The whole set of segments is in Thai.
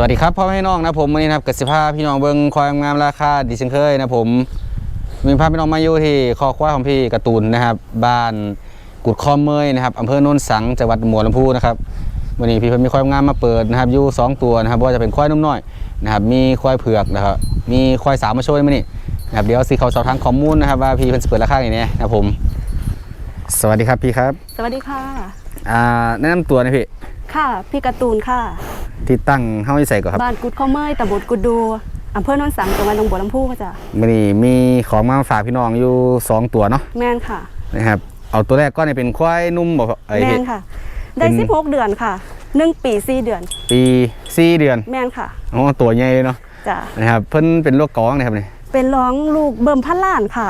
สวัสดีครับพ่อแม่พี่น้องนะผมวันนี้นะครับกสิภาพี่น้องเบิ้งควายงามราคาดิฉันเคยนะผมมีภาพพี่น้องมาอยู่ที่คอควายของพี่การ์ตูนนะครับ บ้านกุดคอมเมยนะครับอำเภอโนนสังจังหวัดหมวลำพูนะครับวันนี้พี่เพิ่นมีควายงามมาเปิดนะครับอยู่สองตัวนะครับว่าจะเป็นควายนุ่มน้อยนะครับมีควายเผือกนะครับมีควายสาวมาโชว์ไหมอนี่นะครับเดี๋ยวสิเขาสอบทางข้อมูลนะครับว่าพี่เพิ่นสิเปิดราคาอย่างนี้นะครับผมสวัสดีครับพี่ครับ สวัสดีค่ะอ่าแนะนำตัวหนะพี่ค่ะ พี่การ์ตูนค่ะ ที่ตั้งเฮ้าใส่ก่อนครับ บ้านกุดข้าวเมยตำบลกุดดูอำเภอโนนสังจังหวัดหนองบัวลำพูจ้ะวันนี้มีของมาฝากพี่น้องอยู่สองตัวเนาะแม่นค่ะนะครับ เอาตัวแรกก็เนี่ยเป็นควายนุ่มบอกไอ้แม่พี่นค่ะ ได้เป็น16เดือนค่ะหนึ่งปีสี่เดือน ปีสี่เดือนแม่นค่ะอ๋อตัวใหญ่เลยเนาะจ้ะนะครับเพิ่นเป็นโรคกองนะครับนี่ เป็นร้องลูกเบิ่มพันล้านค่ะ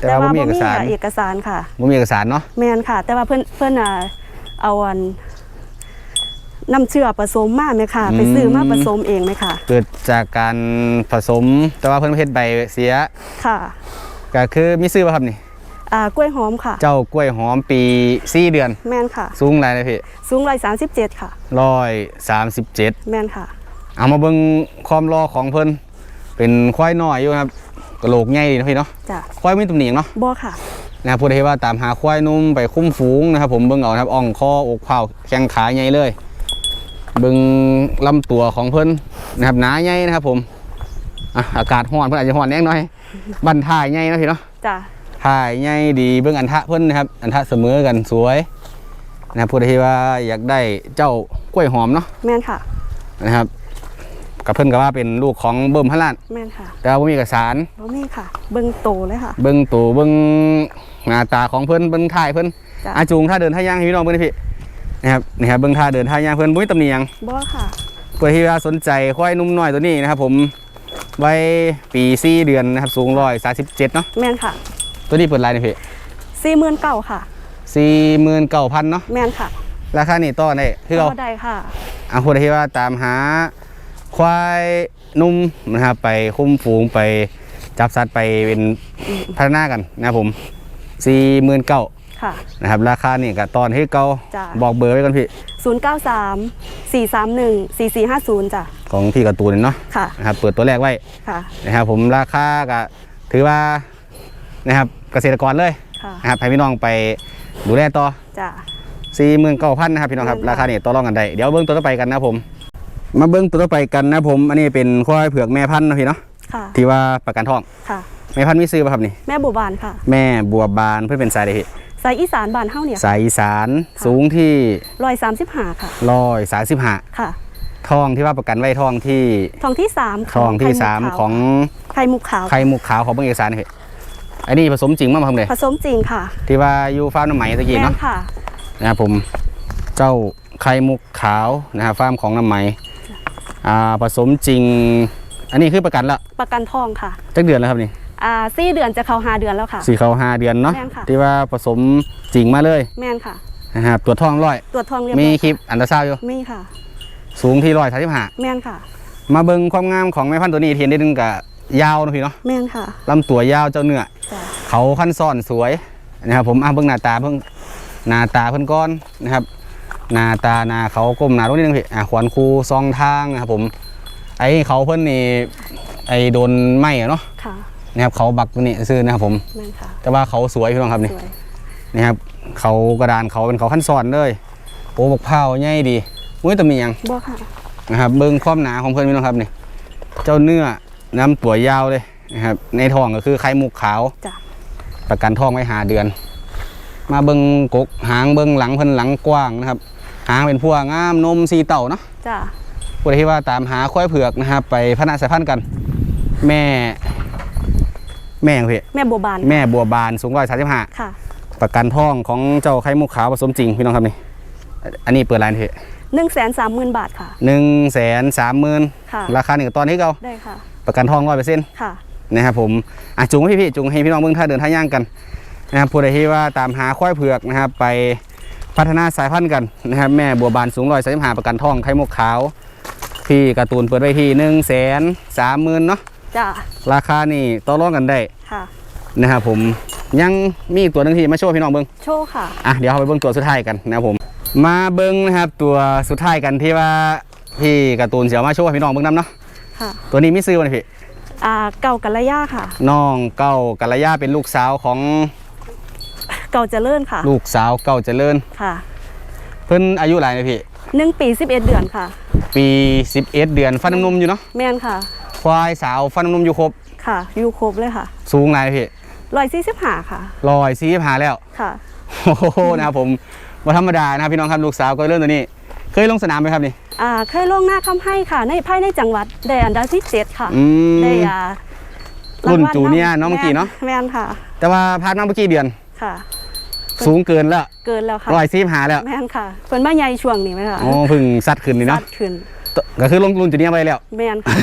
แต่ว่าบ่มีเอกสารเอกสารค่ะ บ่มีเอกสารเนาะ แม่นค่ะ แต่ว่าเพิ่นเพิ่นอะเอาอัน น้ำเชื่อผสมมาไหมค่ะ ไปซื้อมาผสมเองไหมค่ะ เกิดจากการผสมแต่ว่าเพิ่นเฮ็ดใบเสียค่ะก็คือมีซื้อป่ะครับนี่อ่ากล้วยหอมค่ะ เจ้ากล้วยหอมปีสี่เดือน แม่นค่ะ สูงไรนะพี่สูงร้อยสามสิบเจ็ดค่ะร้อยสามสิบเจ็ดแม่นค่ะ เอามาเบิ่งความรอของเพิ่นเป็นควายน้อยอยู่นะครับกระโหลกใหญ่ดีนะพี่เนาะจ้ะควายมีตำหนิหยังเนาะบ่ค่ะนะครับพูดให้ว่าตามหาควายนุ่มไปคุ้มฝูงนะครับผมเบิ่งเอานะครับอ่องคออกเผาแข้งขาใหญ่เลย เบิ่งลำตัวของเพิ่นนะครับหนาใหญ่นะครับ ผมอะอากาศร้อนเพิ่นอาจจะร้อนแน่หน่อย บันท่ายใหญ่นะพี่เนาะจ้ะท่ายใหญ่ดีเบิ่งอันทะเพิ่นนะครับ อันทะเสมอกันสวยนะครับพูดให้ว่าอยากได้เจ้ากล้วยหอมเนาะแม่นค่ะนะครับกับเพิ่นก็ว่าเป็นลูกของเบิ่มฮันลานแม่นค่ะ แต่ว่าบ่มีเอกสารบ่มีค่ะ เบิ่งโตเลยค่ะ เบิ่งตัวเบิ่งหน้าตาของเพิ่นเบิ่งท่ายเพิ่นจ้ะอาจูงท่าเดินท่าย่างให้พี่น้องเบิ่งหน่อยพี่ นะครับนี่ครับเบิ่งท่าเดินท่าย่างเพิ่นบ่มีตำหนิหยังบ่ค่ะเพื่อที่ว่าสนใจควายนุ่มน้อยตัวนี้นะครับผมไว้ปี4เดือนนะครับสูง137เนาะแม่นค่ะ ตัวนี้เปิดรายนี่พี่สี่หมื่นเก้าค่ะ49,000เนาะแม่นค่ะ ราคานี่ต่อได้คือเอาก็ได้ค่ะอะพูดที่ว่าตามหาควายนุ่มนะครับไปคุ้มฝูงไปจับสัตว์ไปเป็นพัฒนากันนะครับผม49,000 ค่ะ นะครับ ราคานี่ก็ตอนที่เก่าจ้ะ บอกเบอร์ไว้ก่อนพี่ 093 431 4450จ้ะ ของพี่การ์ตูนเนาะค่ะ นะครับเปิดตัวแรกไว้ค่ะ นะครับผมราคาก็ถือว่านะครับเกษตรกรเลยค่ะ นะครับให้พี่น้องไปดูแลต่อ จ้ะ4 9 0 0 0นะครับพี่น้องครับอืมราคานี่ต่อรองกันได้ เดี๋ยวเบิ้งตัวต่อไปกันนะครับผม มาเบิ้งตัวต่อไปกันนะครับผม อันนี้เป็นควายเผือกแม่พันธุ์นะพี่เนาะค่ะ ที่ว่าประกันทอง ค่ะ แม่พันธุ์มีซื้อป่ะครับนี่ แม่บัวบานค่ะ แม่บัวบานเพื่อเป็นสายใดพี่ สายอีสานบ้านเฮาเนี่ยสายอีสานสูงที่ร้อยสามสิบห้าค่ะร้อยสาสิบห้าค่ะทองที่ว่าประกันไว้ทองที่ทองที่สามทองที่สามของไข่มุกขาวไข่มุกขาวของเบิ้งเอกสารนี่พี่อันนี้ผสมจริงมั้งครับเลยผสมจริงค่ะ ที่ว่าอยู่ฟาร์มน้ำไหมตะกี้แม่เนาะนค่ะนะครับผมเจ้าไข่มุกขาวนะครับฟาร์มของน้ำไหมอ่าผสมจริง อันนี้คือประกันละประกันทองค่ะจักเดือนแล้วครับนี่ อ่าสี่เดือนจะเข้าห้าเดือนแล้วค่ะ สี่เขาห้าเดือนเนาะแม่นค่ะ ที่ว่าผสมจริงมาเลยแม่นค่ะ นะครับตัวจท้องร้อย ตรวจทองเรียบร้มีอยคลิปอันตราซาวด์อยู่ มีค่ะ สูงที่ร้อยสามสิบห้าแม่นค่ะ มาเบิ่งความงามของแม่พันธุ์ตัวนี้เทียนได้ดึงกับยาวเนาะพี่เนาะแม่นค่ะลำตัวยาวเจ้าเนื้อ จ้ะเขาขั้นซ่อนสวยนะครับผมอะเบิ่งหน้าตาเพิ่งหน้าตาเพิ่นก้อนนะครับหน้าตาหน้าเขาก้มหน้าตรงนี้นึงพี่อะขวานคูซองทางนะครับผม ไอ้เขาเพิ่นนี่ไอ้โดนไหม้อะเนาะค่ะ นะครับเขาบักตัวนี้ซื้อนะครับผม แม่นค่ะแต่ว่าเขาสวยพี่น้องครับนี่สวยนี่ครับเขากระดานเขาเป็นเขาขั้นซ่อนเลยโอ้บักเผาวใหญ่ดีมุ้ยแตะมีหยังบ่ค่ะนะครับเบิ่งความหนาของเพิ่นพี่น้องครับนี่เจ้าเนื้อน้ำตัวยาวเลยนะครับในท้องก็คือไข่มุกขาว จ้ะประกันท้องไว้หาเดือน มาเบิงกกหางเบิงหลังเพิ่นหลังกว้างนะครับ หางเป็นพวกงามนมสีเต่าเนาะจ้ะผู้ใดที่ว่าตามหาควายเผือกนะครับ ไปพัฒนาสายพันธุ์กัน แม่ แม่หยังพี่แม่บัวบานแม่บัวบานสูงร้อยสามสิบห้าค่ะ ประกันท้องของเจ้าไข่มุกขาวผสมจริงพี่น้องครับนี่อันนี้เปิดร้านพี่หนึ่งแสนสามหมื่นบาทค่ะหนึ่งแสนสามหมื่นค่ะราคาหนึ่งตอนนี้เก่าได้ค่ะ ประกันทองร้อยเปอร์เซ็นต์ค่ะนะครับผมอะจุงให้พี่ๆจุงให้พี่น้องเบิ่งท่าเดินท่าย่างกันนะครับผู้ใดที่ว่าตามหาควายเผือกนะครับไปพัฒนาสายพันธุ์กันนะครับแม่บัวบานสูงร้อยสามหาประกันทองไข่มุกขาว พี่การ์ตูนเปิดไว้ที่หนึ่งแสนสามหมื่นเนาะ จ้ะราคานี่ต่อรองกันได้ค่ะนะครับผมยังมีอีกตัวหนึงที่มาโชว์พี่น้องเบิ่งโชว์ค่ะ อะเดี๋ยวเราไปเบิ่งตัวสุดท้ายกันนะครับผม มาเบิ่งนะครับตัวสุดท้ายกันที่ว่าพี่การ์ตูนเสียวมาโชว์ให้พี่น้องเบิ่งนํเนาะค่ะ ตัวนี้มีซื้อบ่นี่พี่อ่าเก่ากัลยาค่ะ น้องเก้ากัลยาเป็นลูกสาวของเก่าเจริญค่ะลูกสาวเก้าเจริญ ค่ะเพิ่นอายุหลายนะพี่ หนึ่งปีสิบเอ็ดเดือนค่ะ ปี 11 เดือนฟันน้ำนมอยู่เนาะแมนค่ะ ควายสาวฟันน้ำนมอยู่ครบ ค่ะ อยู่ครบเลยค่ะสูงหลายนะพี่ร้อยสี่สิบห้าค่ะ ลอยซีหาแล้วค่ะ โอ้โหนะครับผมว่าธรรมดานะครับพี่น้องครับลูกสาวก็เริ่มตัวนี้ เคยลงสนามไหมครับนี่ อ่าเคยลงหน้าคำให้ค่ะ ในภายในจังหวัดได้อันดับที่เจ็ดค่ะอืม ได้อ่ารุ่นางวัลจูเนียร์เนาะเมื่อกี้เนาะแมนค่ะ แต่ว่าผ่านมาเมื่อกี้เดือน ค่ะ สูงเกินแล้วเกินแล้วค่ะลอยซีหาแล้วแมนค่ะเพิ่นมาใหญ่ช่วงนี้ไหมคะอ๋อเพึ่งซัดขึ้นนี่เนาะสัดขึ้น ก็คือลงรุ่นจูเนียร์ไปแล้ว แมนค่ะ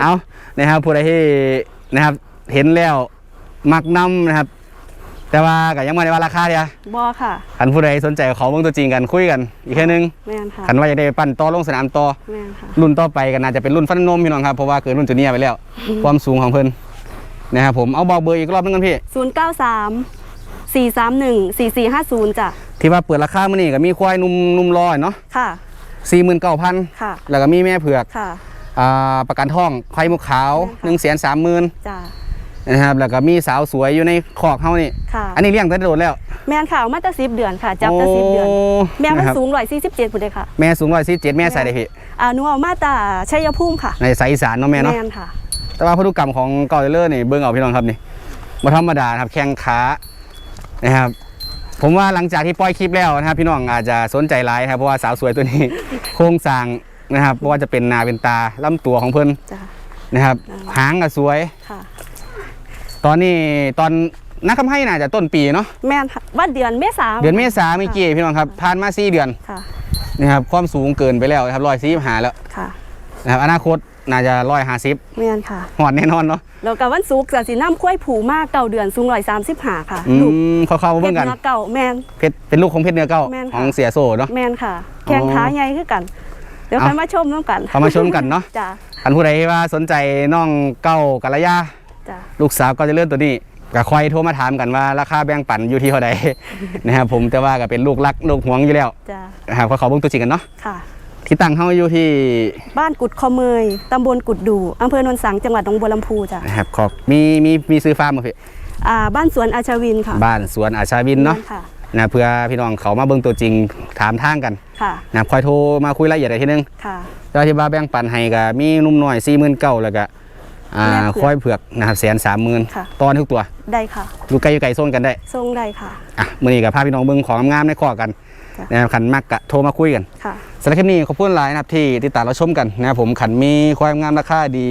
เอานะครับผู้ใดที่นะครับ เห็นแล้ว มักนำนะครับ แต่ว่าก็ยังไม่ได้ว่าราคาเดียวบอค่ะ คันผู้ใดสนใจขอเบิ่งตัวจริงกันคุยกัน อีกแค่นึงแมนค่ะ คันว่าอยากได้ปั่นต่อลงสนามต่อ แมนค่ะ รุ่นต่อไปก็น่าจะเป็นรุ่นฟันนมพี่น้องครับเพราะว่าเกิดรุ่นจูเนียร์ไปแล้ว ความสูงของเพิ่นนะครับผมเอาบอกเบอร์อีกรอบนึงกันพี่ศูนย์เก้าสามสี่สามหนึ่งสี่สี่ห้าศูนย์จ้ะที่ว่าเปิดราคามื้อนี้ก็มีควายนุ่มนุ่มลอยเนาะค่ะ 49,000ค่ะแล้วก็มีแม่เผือกค่ะอ่าประกันทองไข่มุกขาวใช่ค่ะ130,000จ้ะนะครับแล้วก็มีสาวสวยอยู่ในคอกเฮานี่ค่ะอันนี้เลี้ยงแต่โดดแล้ว แมนค่ะเอามาตั้งสิบเดือนค่ะ จับตั้งสิบเดือน แม่มันนะครับสูงร้อยสี่สิบเจ็ดพุ่นเลยค่ะ แม่สูง147แม่ใส่ได้พี่อ่าหนูเอามาตาชัยภูมิค่ะ ในสายอีสานเนาะแม่เนาะแมนค่ะ แต่ว่าพันธุกรรมของเกาหลีเลอร์นี่เบิ่งเอาพี่น้องครับนี่มาธรรมดานะครับแข้งขานะครับผมว่าหลังจากที่ปล่อยคลิปแล้วนะครับพี่น้องอาจจะสนใจหลายนะครับเพราะว่าสาวสวยตัวนี้ โครงสร้างนะครับเพราะว่าจะเป็นหนาเป็นตาลำตัวของเพิ่นจ้ะ นะครับ อ่า หางก็สวย ค่ะ ตอนนี้ตอนนักคำให้น่าจะต้นปีเนาะแมนค่ะว่าเดือนเมษาเดือนเมษาเมื่อกี้พี่น้องครับผ่านมาสี่เดือนค่ะ นะครับความสูงเกินไปแล้วนะครับร้อยสี่หาแล้วค่ะ นะครับอนาคต น่าจะร้อยห้าสิบแมนค่ะหอดแน่นอนเนาะแล้วกับวันศุกร์จะสีน้ำข้วยผูมากเก่าเดือนสูงร้อยสามสิบห้าค่ะอืลูกมเข้าๆมาเพเบิ่ชงรกัน เนื้อเก่าแมนเพชรเป็นลูกของเพชรเนื้อเก้าแม่นค่ะ ของเสียโซเนาะ แมนค่ะ แข้งอ๋อขาใหญ่คือกัน เดี๋ยวเอาค่อยมาชมน้ำกันเข้ามาชมกันเนาะ จ้ะคันผู้ใดว่าสนใจน้องเก้ากัลยา จ้ะลูกสาวก็จะเลื่อนตัวนี้ก็คอยโทรมาถามกันว่าราคาแบ่งปันอยู่ที่เท่าใด นะครับผมแต่ว่าก็เป็นลูกรักลูกหวงอยู่แล้วจ้ะนะครับก็ขอเบิ่งตัวจริงกันเนาะค่ะ ที่ตั้งเฮาอยู่ที่บ้านกุดคอเมยตำบลกุดดูอำเภอโนนสังจังหวัดหนองบัวลำพูจ้ะนะครับขอบมีมีมีซื้อฟาร์มบ่พี่อ่าบ้านสวนอาชาวินค่ะบ้านสวนอาชาวินเนาะค่ะ นะเพื่อพี่น้องเขามาเบิ่งตัวจริงถามทางกันค่ะนะครับคอยโทรมาคุยรายละเอียดอีกทีนึงค่ะแต่ว่าที่ว่าแบ่งปันให้ก็มีหนุ่มน้อย49,000แล้วก็อ่าแม่เผื อกควายเผือกนะครับแสนสามหมื่นค่ะ ตอนทุกตัวได้ค่ะอยู่ไกลอยู่ไกลโซนกันได้ทรงได้ค่ะ อะมื้อนี้กับพาพี่น้องเบิ่งของงามในข้อกันจ้ะ นะครับขันมักกะโทรมาคุยกันค่ะ สำหรับคลิปนี้ขอบคุณหลายนะครับที่ติดตามเราชมกันนะครับผมขันมีความงามราคาดี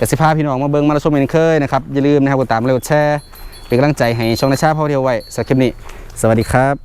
กสิภาพี่น้องมาเบิ่งมาเราชมกันเคยนะครับอย่าลืมนะครับกดตามเร็วแชร์เป็นกำลังใจให้ช่องนาชาพ่อเที่ยวไว้สำหรับคลิปนี้ สวัสดีครับ